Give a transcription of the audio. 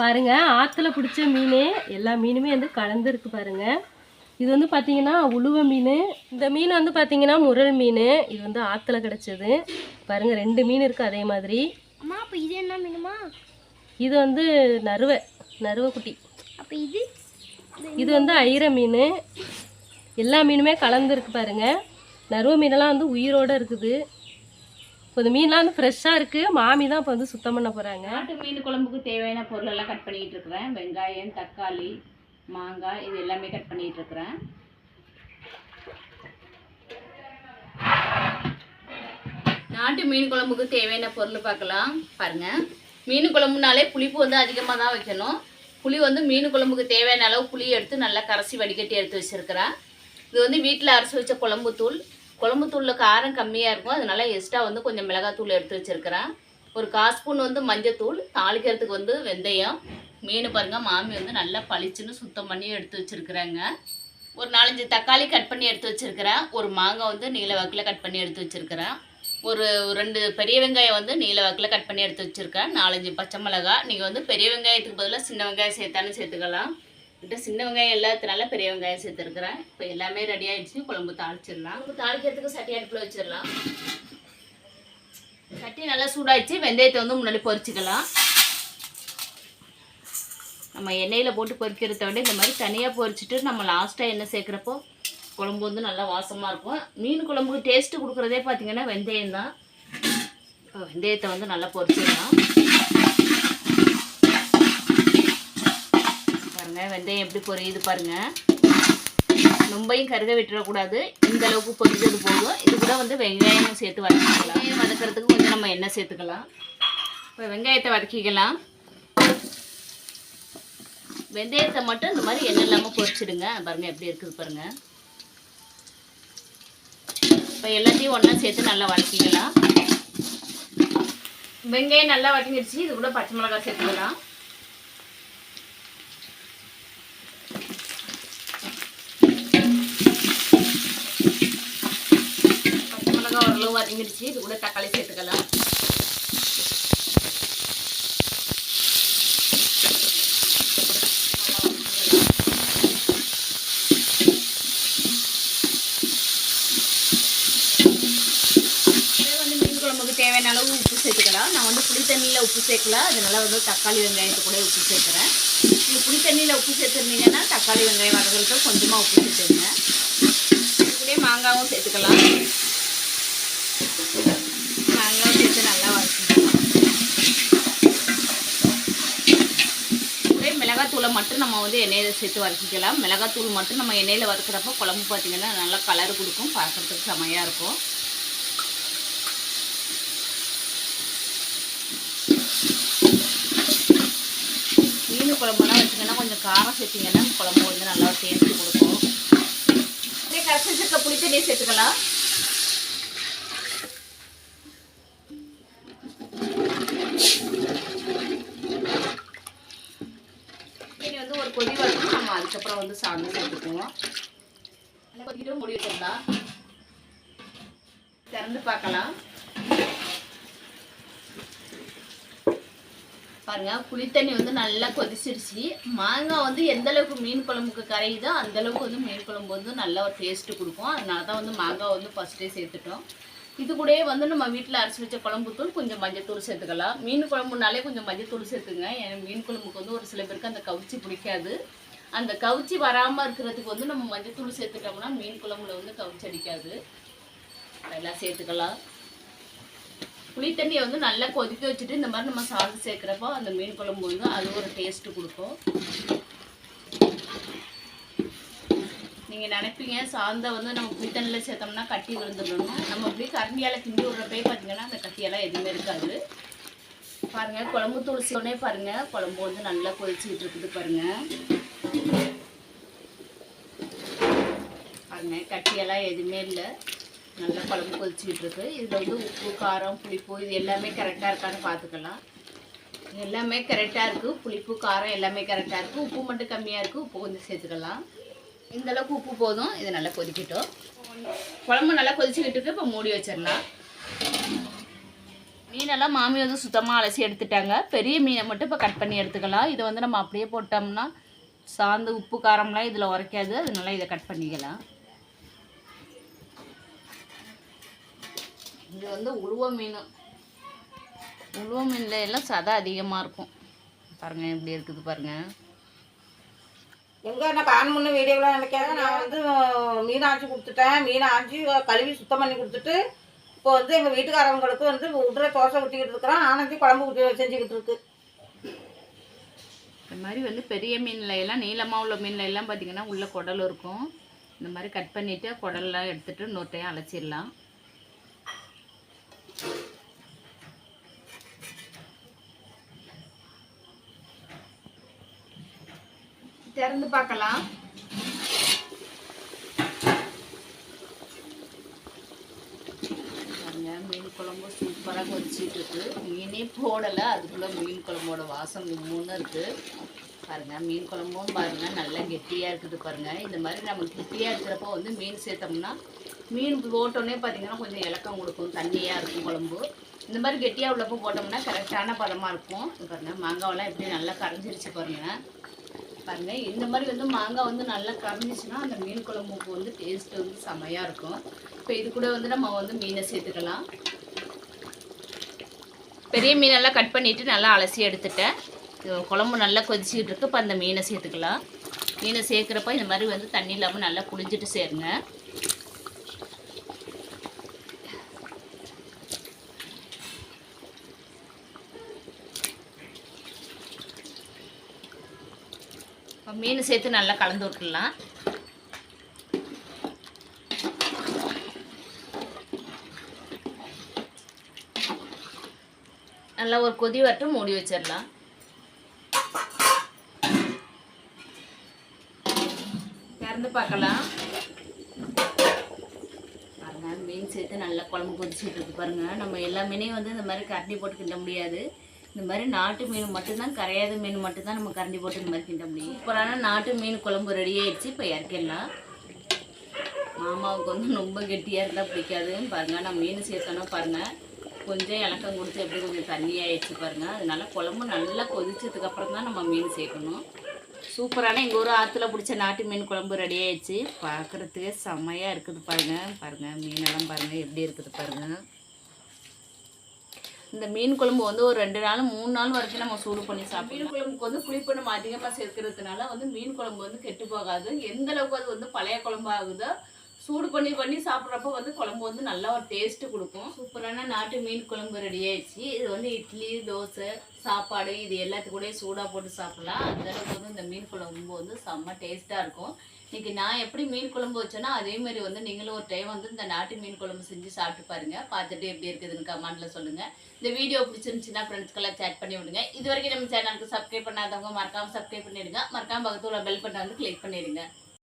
பாருங்க ஆற்றுல பிடிச்ச மீன் எல்லா மீனுமே வந்து கலந்துருக்கு பாருங்க. இது வந்து பார்த்தீங்கன்னா உளுவ மீன். இந்த மீன் வந்து பார்த்தீங்கன்னா முரல் மீன். இது வந்து ஆற்றுல கிடச்சது. பாருங்க ரெண்டு மீன் இருக்குது அதே மாதிரி. அம்மா அப்போ இது என்ன மீனுமா? இது வந்து நறுவை நறுவை குட்டி. அப்போ இது? இது வந்து ஐர மீன். எல்லா மீனுமே கலந்துருக்கு பாருங்க. நறுவை மீனெல்லாம் வந்து உயிரோடு இருக்குது. இப்போ இந்த மீன்லாம் வந்து ஃப்ரெஷ்ஷாக இருக்குது மாமி தான் இப்போ வந்து சுத்தம் பண்ண போகிறாங்க நாட்டு மீன் குழம்புக்கு தேவையான பொருளெல்லாம் கட் பண்ணிகிட்டு இருக்கிறேன். வெங்காயம் தக்காளி மாங்காய் இது எல்லாமே கட் பண்ணிகிட்டு இருக்கிறேன். நாட்டு மீன் குழம்புக்கு தேவையான பொருள் பார்க்கலாம். பாருங்கள் மீன் குழம்புனாலே புளிப்பு வந்து அதிகமாக தான் வைக்கணும். புளி வந்து மீன் குழம்புக்கு தேவையான அளவு புளி எடுத்து நல்லா கரைசி வடிகட்டி எடுத்து வச்சுருக்கிறேன். இது வந்து வீட்டில் அரைச்சி வச்ச குழம்பு தூள் குழம்புத்தூளில் காரம் கம்மியாக இருக்கும். அதனால எக்ஸ்ட்ரா வந்து கொஞ்சம் மிளகாத்தூள் எடுத்து வச்சுருக்கிறேன். ஒரு கால் ஸ்பூன் வந்து மஞ்சத்தூள் தாளிக்கிறதுக்கு வந்து வெந்தயம். மீன் பாருங்க மாமி வந்து நல்லா பளிச்சுன்னு சுத்தம் பண்ணி எடுத்து வச்சுருக்குறேங்க. ஒரு நாலஞ்சு தக்காளி கட் பண்ணி எடுத்து வச்சுருக்கிறேன். ஒரு மாங்காய் வந்து நீல வாக்கில் கட் பண்ணி எடுத்து வச்சுருக்கிறேன். ஒரு ரெண்டு பெரிய வெங்காயம் வந்து நீல வாக்கில் கட் பண்ணி எடுத்து வச்சுருக்கேன். நாலஞ்சு பச்சை மிளகாய். நீங்கள் வந்து பெரிய வெங்காயத்துக்கு பதிலாக சின்ன வெங்காயம் சேர்த்தாலும் சேர்த்துக்கலாம். கிட்ட சின்ன வெங்காயம் எல்லாத்தினால பெரிய வெங்காயம் சேர்த்துருக்குறேன். இப்போ எல்லாமே ரெடி ஆயிடுச்சு. குழம்பு தாளிச்சிடலாம். குழம்பு தாளிக்கிறதுக்கு சட்டி அடுப்பில் வச்சிடலாம். சட்டி நல்லா சூடாயிடுச்சு. வெந்தயத்தை வந்து முன்னாடி பொரிச்சுக்கலாம். நம்ம எண்ணெயில் போட்டு பொரிக்கிறத விட இந்த மாதிரி தனியாக பொரிச்சிட்டு நம்ம லாஸ்ட்டாக எண்ணெய் சேர்க்குறப்போ குழம்பு வந்து நல்லா வாசமாக இருக்கும். மீன் குழம்புக்கு டேஸ்ட்டு கொடுக்குறதே பார்த்தீங்கன்னா வெந்தயம் தான். வெந்தயத்தை வந்து நல்லா பொரிச்சிடலாம். பாருங்க வெந்தயம் எப்படி பொரியுது பாருங்க. ரொம்பையும் கருக விட்டுறக்கூடாது. இந்த அளவுக்கு பொரிஞ்சது போதும். இது கூட வந்து வெங்காயமும் சேர்த்து வதக்கிக்கலாம். வெங்காயம் வதக்கிறதுக்கு கொஞ்சம் நம்ம எண்ணெய் சேர்த்துக்கலாம். இப்போ வெங்காயத்தை வதக்கிக்கலாம். வெந்தயத்தை மட்டும் இந்த மாதிரி எண்ணெய் இல்லாமல் பொரிச்சிடுங்க. பாருங்க எப்படி இருக்குது பாருங்க. இப்போ எல்லாத்தையும் ஒன்றா சேர்த்து நல்லா வதக்கிக்கலாம். வெங்காயம் நல்லா வதங்கிடுச்சு. இது கூட பச்சை மிளகாய் சேர்த்துக்கலாம் பச்சை மிளகாய் ஓரளவு வதங்கிடுச்சு இது கூட தக்காளி சேர்த்துக்கலாம். வந்து மீன் தேவையான அளவு உப்பு சேர்த்துக்கலாம். நான் வந்து புளி தண்ணியில் உப்பு சேர்க்கல அதனால வந்து தக்காளி வெங்காயத்தை கூட உப்பு சேர்க்குறேன். நீங்கள் புளி தண்ணியில் உப்பு சேர்த்துருந்தீங்கன்னா தக்காளி வெங்காயம் வரதுக்கு கொஞ்சமாக உப்பு சேர்த்துருங்க இது கூட மாங்காவும் சேர்த்துக்கலாம் மாங்காவும் சேர்த்து நல்லா வதக்கிக்கலாம் ஒரே மிளகாத்தூளை மட்டும் நம்ம வந்து எண்ணெயில் சேர்த்து வதக்கிக்கலாம். மிளகாத்தூள் மட்டும் நம்ம எண்ணெயில் வதக்குறப்போ குழம்பு பார்த்திங்கன்னா நல்லா கலர் கொடுக்கும். பார்க்குறதுக்கு செமையாக இருக்கும். மீன் குழம்புலாம் வச்சிங்கன்னா கொஞ்சம் காரம் சேர்த்திங்கன்னா குழம்பு வந்து நல்லா டேஸ்ட்டு கொடுக்கும். அப்படியே கரைச்சி வச்சுருக்க புளித்தண்ணியை சேர்த்துக்கலாம் தண்ணி வந்து ஒரு கொதி வரணும் நம்ம அதுக்கப்புறம் வந்து சாதம் சேர்த்துக்குவோம் நல்லா கொதிக்கிட்டு திறந்து பார்க்கலாம். பாருங்க புளித்தண்ணி வந்து நல்லா கொதிச்சிருச்சு. மாங்காய் வந்து எந்த அளவுக்கு மீன் குழம்புக்கு கரையுதோ அந்த அளவுக்கு வந்து மீன் குழம்பு வந்து நல்ல ஒரு டேஸ்ட்டு கொடுக்கும். அதனால தான் வந்து மாங்காய் வந்து ஃபஸ்ட்டே சேர்த்துட்டோம். இது கூடயே வந்து நம்ம வீட்டில் அரைச்சி வச்ச குழம்புத்தூள் கொஞ்சம் மஞ்சத்தூள் சேர்த்துக்கலாம். மீன் குழம்புனாலே கொஞ்சம் மஞ்சத்தூள் சேர்த்துங்க. ஏன்னா மீன் குழம்புக்கு வந்து ஒரு சில பேருக்கு அந்த கவுச்சி பிடிக்காது. அந்த கவுச்சி வராமல் இருக்கிறதுக்கு வந்து நம்ம மஞ்சத்தூள் சேர்த்துட்டோம்னா மீன் குழம்புல வந்து கவுச்சி அடிக்காது. அதெல்லாம் சேர்த்துக்கலாம். புளி தண்ணியை வந்து நல்லா கொதிக்க வச்சுட்டு இந்த மாதிரி நம்ம சாதம் சேர்க்குறப்போ அந்த மீன் குழம்பு வந்து அது ஒரு டேஸ்ட்டு கொடுக்கும். நீங்கள் நினைப்பீங்க சாந்தை வந்து நம்ம புளி தண்ணியில் சேர்த்தோம்னா கட்டி விழுந்துடணும் நம்ம அப்படியே கரண்டியால் கிண்டி விடுறப்பே பார்த்தீங்கன்னா அந்த கட்டியெல்லாம் எதுவுமே இருக்காது. பாருங்கள் குழம்பு துளசியோடனே பாருங்கள் குழம்பு வந்து நல்லா கொதிச்சுக்கிட்டு இருக்குது பாருங்கள் பாருங்க கட்டியெல்லாம் எதுவுமே இல்லை. நல்லா குழம்பு கொதிச்சுக்கிட்டு இருக்கு. இதில் வந்து உப்பு காரம் புளிப்பு இது எல்லாமே கரெக்டாக இருக்கான்னு பார்த்துக்கலாம் இது எல்லாமே கரெக்டாக இருக்குது புளிப்பு காரம் எல்லாமே கரெக்டாக இருக்குது உப்பு மட்டும் கம்மியாக இருக்குது உப்பு கொஞ்சம் சேர்த்துக்கலாம். இந்த அளவுக்கு உப்பு போதும். இதை நல்லா கொதிக்கிட்டோம். குழம்பு நல்லா கொதிச்சுக்கிட்டு இருக்கு. இப்போ மூடி வச்சிடலாம். மீனெல்லாம் மாமி வந்து சுத்தமாக அலசி எடுத்துட்டாங்க. பெரிய மீனை மட்டும் இப்போ கட் பண்ணி எடுத்துக்கலாம். இதை வந்து நம்ம அப்படியே போட்டோம்னா சாந்து உப்பு காரம்லாம் இதில் உரைக்காது. அதனால இதை கட் பண்ணிக்கலாம். இது வந்து உழுவ மீன். உழுவ மீனில் எல்லாம் சதை அதிகமாக இருக்கும். பாருங்க எப்படி இருக்குது பாருங்க. எங்கே நான் காண முன்ன வீடியோலாம் நினைக்காத நான் வந்து மீன் ஆஞ்சி கொடுத்துட்டேன். மீன் ஆஞ்சி கழுவி சுத்தம் பண்ணி கொடுத்துட்டு இப்போ வந்து எங்கள் வீட்டுக்காரவங்களுக்கு வந்து உடல தோசை ஊற்றிக்கிட்டு இருக்கிறான் ஆனந்தி குழம்பு ஊற்றி செஞ்சுக்கிட்டு இருக்கு. இந்த மாதிரி வந்து பெரிய மீன்ல எல்லாம் நீளமாக உள்ள மீன்ல எல்லாம் பார்த்தீங்கன்னா உள்ள குடல் இருக்கும். இந்த மாதிரி கட் பண்ணிவிட்டு குடல்லாம் எடுத்துட்டு இன்னொரு டைம் அலசிடலாம். திறந்து பார்க்கலாம் பாருங்க மீன் குழம்பு சூப்பராக கொதிச்சிட்டு இருக்கு மீனே போடலை அதுக்குள்ளே மீன் குழம்போட வாசம் மூணு இருக்குது பாருங்கள் மீன் குழம்பும் பாருங்க நல்லா கெட்டியாக இருக்குது பாருங்கள் இந்த மாதிரி நம்ம கெட்டியாக இருக்கிறப்போ வந்து மீன் சேர்த்தோம்னா மீன் போட்டோன்னே பார்த்தீங்கன்னா கொஞ்சம் இலக்கம் கொடுக்கும் தண்ணியாக இருக்கும் குழம்பு. இந்த மாதிரி கெட்டியாக உள்ளப்போ போட்டோம்னா கரெக்டான பதமாக இருக்கும். பாருங்கள் பாருங்க மாங்காவெல்லாம் எப்படி நல்லா கரைஞ்சிருச்சு பாருங்கள் பாருங்க. இந்த மாதிரி வந்து மாங்காய் வந்து நல்லா கரைஞ்சிச்சுன்னா அந்த மீன் குழம்புக்கு வந்து டேஸ்ட் வந்து செமையாக இருக்கும். இப்போ இது கூட வந்து நம்ம வந்து மீனை சேர்த்துக்கலாம். பெரிய மீனெல்லாம் கட் பண்ணிவிட்டு நல்லா அலசி எடுத்துட்டேன். குழம்பு நல்லா கொதிச்சிக்கிட்டு இருக்கு. இப்போ அந்த மீனை சேர்த்துக்கலாம். மீனை சேர்க்குறப்ப இந்த மாதிரி வந்து தண்ணி இல்லாமல் நல்லா புளிஞ்சிட்டு சேருங்க. மீன் சேர்த்து நல்லா கலந்து விட்டுடலாம். நல்லா ஒரு கொதி வரட்டும் மூடி வச்சிடலாம். திறந்து பார்க்கலாம். பாருங்க மீன் சேர்த்து நல்லா குழம்பு கொதிச்சுட்டு இருக்கு பாருங்க. நம்ம எல்லா மீனையும் வந்து இந்த மாதிரி கரண்டி போட்டு கிண்ட முடியாது. இந்த மாதிரி நாட்டு மீன் மட்டும்தான் கரையாத மீன் மட்டும்தான் நம்ம கரண்டி போட்டு இந்த மாதிரி கிண்ட முடியும் சூப்பரான நாட்டு மீன் குழம்பு ரெடி ஆயிடுச்சு. இப்போ இறக்கிடலாம். மாமாவுக்கு வந்து ரொம்ப கெட்டியாக இருந்தால் பிடிக்காது. பாருங்கள் நான் மீன் சேர்த்தோன்னா பாருங்கள் கொஞ்சம் இலக்கம் கொடுத்து எப்படி கொஞ்சம் தண்ணி ஆயிடுச்சு அதனால் அதனால குழம்பு நல்லா கொதிச்சதுக்கப்புறம் தான் நம்ம மீன் சேர்க்கணும். சூப்பரான எங்கள் ஊர் ஆற்றுல பிடிச்ச நாட்டு மீன் குழம்பு ரெடி ஆயிடுச்சு. பார்க்குறதுக்கே செம்மையாக இருக்குது பாருங்க. பாருங்கள் மீனெல்லாம் பாருங்கள் எப்படி இருக்குது பாருங்கள் இந்த மீன் குழம்பு வந்து ஒரு ரெண்டு நாள் மூணு நாள் வரைக்கும் நம்ம சூடு பண்ணி சாப்பிடும் மீன் குழம்புக்கு வந்து புளிப்பு நம்ம அதிகமாக சேர்க்கறதுனால வந்து மீன் குழம்பு வந்து கெட்டு போகாது. எந்த அளவுக்கு அது வந்து பழைய குழம்பு ஆகுதோ சூடு பண்ணி பண்ணி சாப்பிட்றப்ப வந்து குழம்பு வந்து நல்லா ஒரு டேஸ்ட்டு கொடுக்கும். சூப்பரான நாட்டு மீன் குழம்பு ரெடி ஆயிடுச்சு. இது வந்து இட்லி தோசை சாப்பாடு இது எல்லாத்துக்கு சூடாக போட்டு சாப்பிட்லாம். அந்த அளவுக்கு வந்து இந்த மீன் குழம்பு வந்து செம்ம டேஸ்ட்டாக இருக்கும். இன்னைக்கு நான் எப்படி மீன் குழம்பு வச்சேன்னா அதே மாதிரி வந்து நீங்களும் ஒரு டைம் வந்து இந்த நாட்டு மீன் குழம்பு செஞ்சு சாப்பிட்டு பாருங்கள் பார்த்துட்டு எப்படி இருக்குதுன்னு கமெண்ட்ல சொல்லுங்கள் இந்த வீடியோ பிடிச்சிருந்துச்சுன்னா ஃப்ரெண்ட்ஸ்க்கெல்லாம் சேட் பண்ணி விடுங்க. இது வரைக்கும் நம்ம சேனலுக்கு சப்ஸ்கிரைப் பண்ணாதவங்க மறக்காமல் சப்ஸ்கிரைப் பண்ணிடுங்க. மறக்காமல் பக்கத்தில் பெல் பட்டன் வந்து கிளிக் பண்ணிடுங்க.